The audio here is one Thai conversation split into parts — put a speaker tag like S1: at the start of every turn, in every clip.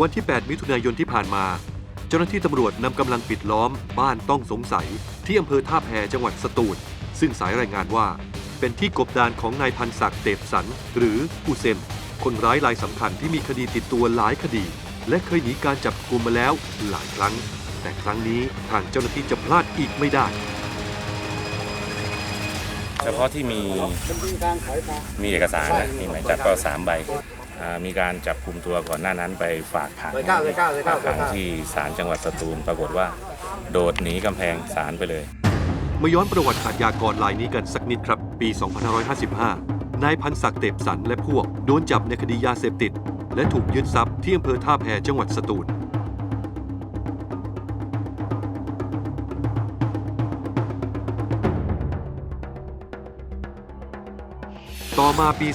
S1: วันที่ 8 มิถุนายนที่ผ่านมา เจ้าหน้าที่ตำรวจนำกำลังปิดล้อมบ้านต้องสงสัย ที่อำเภอท่าแพจังหวัดสตูลซึ่งสายรายงานว่า เป็นที่กบดานของนายพันศักดิ์เตบสัน หรืออุเซนคนร้ายรายสำคัญที่มีคดีติดตัวหลายคดี และเคยหนีการจับกุมมาแล้วหลายครั้ง แต่ครั้งนี้ทางเจ้าหน้าที่จะพลาดอีกไม่ได้
S2: เฉพาะที่มีมีเอกสารนะมีหมายจับก็สามใบ มีการจับกลุ่มตัวก่อนหน้านั้นไปฝากขังฝากขังที่ศาลจังหวัดสตูลปรากฏว่า โดดหนีกำแพงศาลไปเลย
S1: มาย้อนประวัติอาชญากรรายนี้กันสักนิดครับ ปี 2555 นายพันศักดิ์เตบสันและพวก โดนจับในคดียาเสพติด และถูกยึดทรัพย์ที่อำเภอท่าแพจังหวัดสตูล ต่อมาปี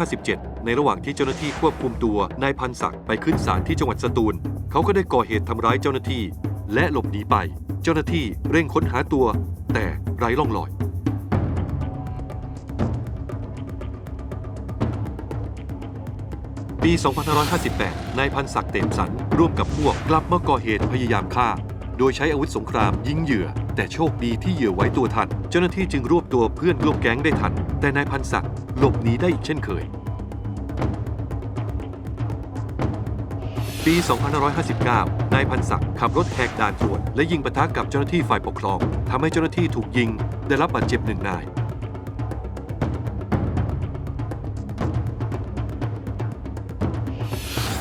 S1: 2557 ในระหว่างที่เจ้าหน้าที่ควบคุมตัวนายพันศักดิ์ไปขึ้นศาลที่จังหวัดสตูล เขาก็ได้ก่อเหตุทำร้ายเจ้าหน้าที่ และหลบหนีไป เจ้าหน้าที่เร่งค้นหาตัว แต่ไร้ร่องรอย ปี 2558 นายพันศักดิ์เต็มสันร่วมกับพวกกลับมาก่อเหตุพยายามฆ่า โดยใช้อาวุธสงครามยิงเหยื่อ แต่โชคดีที่เหยื่อไว้ตัวทัน เจ้าหน้าที่จึงรวบตัวเพื่อนร่วมแก๊งได้ทัน แต่นายพันศักดิ์หลบหนีได้อีกเช่นเคย ปี 2559 นายพันศักดิ์ขับรถแหกด่านตรวจ และยิงปะทะกับเจ้าหน้าที่ฝ่ายปกครองทำให้เจ้าหน้าที่ถูกยิง ได้รับบาดเจ็บหนึ่งนาย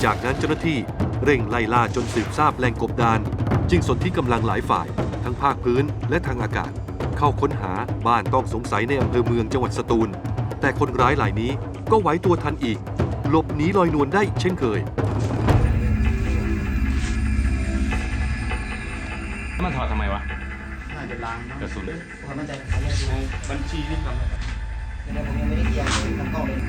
S1: จากนั้นเจ้าหน้าที่เร่งไล่ล่าจนสืบทราบแหล่งกบดาน จึงสนที่กำลังหลายฝ่าย ทั้งภาคพื้นและทางอากาศ เข้าค้นหาบ้านต้องสงสัยในอำเภอเมืองจังหวัดสตูล แต่คนร้ายหลายนี้ก็ไหวตัวทันอีก หลบหนีลอยนวลได้เช่นเคย
S2: มันถอดทำไมวะ
S3: น่าจะล้างนะ
S2: กระสุน
S3: เพราะมันจะขยันไง
S1: บัญชีนี่ทำ
S3: แต่ผมยังไม่ได้เกี่ยวกับน้ำต้มเลย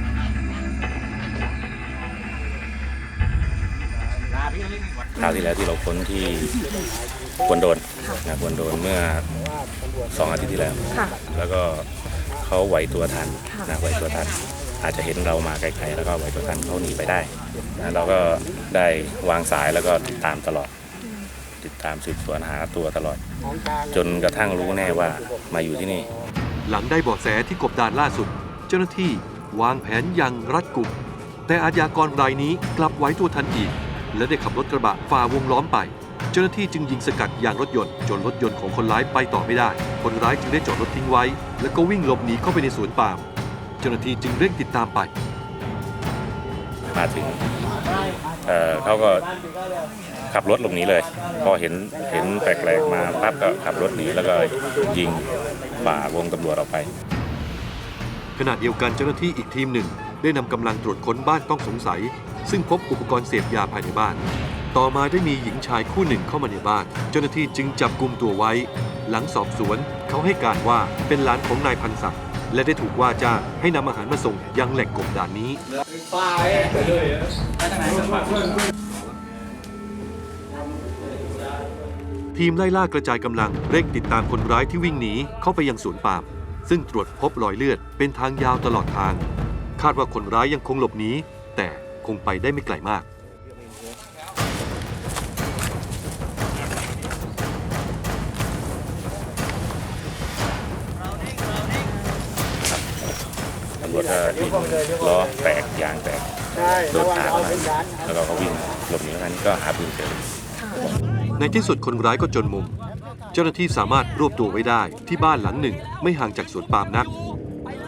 S2: คราวที่แล้วที่เราค้นที่ กวนโดนนะกวนโดนเมื่อสองอาทิตย์ที่แล้ว
S4: ค่ะ
S2: แล้วก็เขาไหวตัวทันนะไหวตัวทัน อาจจะเห็นเรามาไกลๆแล้วก็ไหวตัวทันเขาหนีไปได้นะเราก็ได้วางสายแล้วก็ติดตามตลอด ติดตามสืบสวนหาตัวตลอด จนกระทั่งรู้แน่ว่ามาอยู่ที่นี่
S1: หลังได้เบาะแสที่กบดานล่าสุด เจ้าหน้าที่วางแผนอย่างรัดกุมแต่อาชญากรรายนี้กลับไหวตัวทันอีก และได้ขับรถกระบะฝ่าวงล้อมไป เจ้าหน้าที่จึงยิงสกัดยางรถยนต์จนรถยนต์ของคนร้ายไปต่อไม่ได้ คนร้ายจึงได้จอดรถทิ้งไว้ แล้วก็วิ่งหลบหนีเข้าไปในสวนปาล์มเจ้าหน้าที่จึงเร่งติดตามไป
S2: มาถึงเอ่อเขาก็ขับรถหลบหนีเลย พอเห็นเห็นแปลกๆมาปั๊บก็ขับรถหนีแล้วก็ยิงฝ่าวงตำรวจออกไป
S1: ขณะเดียวกันเจ้าหน้าที่อีกทีมหนึ่ง ได้นำกำลังตรวจค้นบ้านต้องสงสัย ซึ่งพบอุปกรณ์เสพยาภายในบ้าน ต่อมาได้มีหญิงชายคู่หนึ่งเข้ามาในบ้าน เจ้าหน้าที่จึงจับกลุ่มตัวไว้ หลังสอบสวนเขาให้การว่าเป็นหลานของนายพันศักดิ์และได้ถูกว่าจ้างให้นำอาหารมาส่งยังแหล่งกบดานนี้ ทีมไล่ล่ากระจายกำลังเร่งติดตามคนร้ายที่วิ่งหนีเข้าไปยังสวนปาล์มซึ่งตรวจพบรอยเลือดเป็นทางยาวตลอดทาง คาดว่าคนร้ายยังคงหลบหนีแต่คงไปได้ไม่ไกลมากำ
S2: รวจก็ยิงล้อแตกยางแตก
S3: ใช่
S2: โดนขาเข้ามาแล้วก็เขาวิ่งหลบหนีแล้วนั้นก็หาปืนเจอ
S1: ในที่สุดคนร้ายก็จนมุม เจ้าหน้าที่สามารถรวบตัวไว้ได้ที่บ้านหลังหนึ่งไม่ห่างจากสวนปาล์มนัก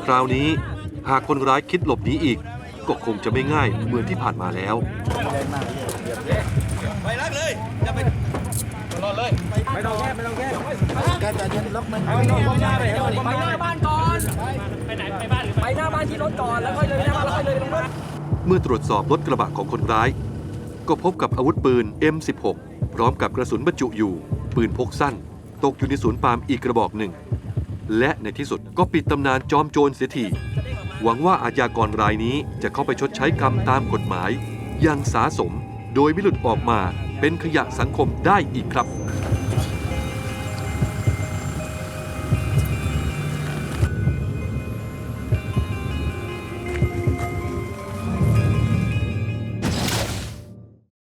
S1: คราวนี้หากคนร้ายคิดหลบหนีอีก ก็คงจะไม่ง่ายเหมือนที่ผ่านมาแล้ว
S3: การจะยันล็อกมัน
S5: ไปหน้าบ้านก่อนไปไหนไป บ้านที่รถก่อนแล้วค่อยเลยน้าบ้านแล้วค่อยเลยไปตรงนู้น
S1: เมื่อตรวจสอบรถกระบะของคนร้าย ก็พบกับอาวุธปืน M16 พร้อมกับกระสุนบรรจุอยู่ ปืนพกสั้น ตกอยู่ในสวนปาล์มอีกกระบอกหนึ่ง และในที่สุดก็ปิดตำนานจอมโจรเสียทีหวังว่าอาญากรรายนี้จะเข้าไปชดใช้กรรมตามกฎหมาย อย่างสาสมโดยไม่หลุดออกมาเป็นขยะสังคมได้อีกครับ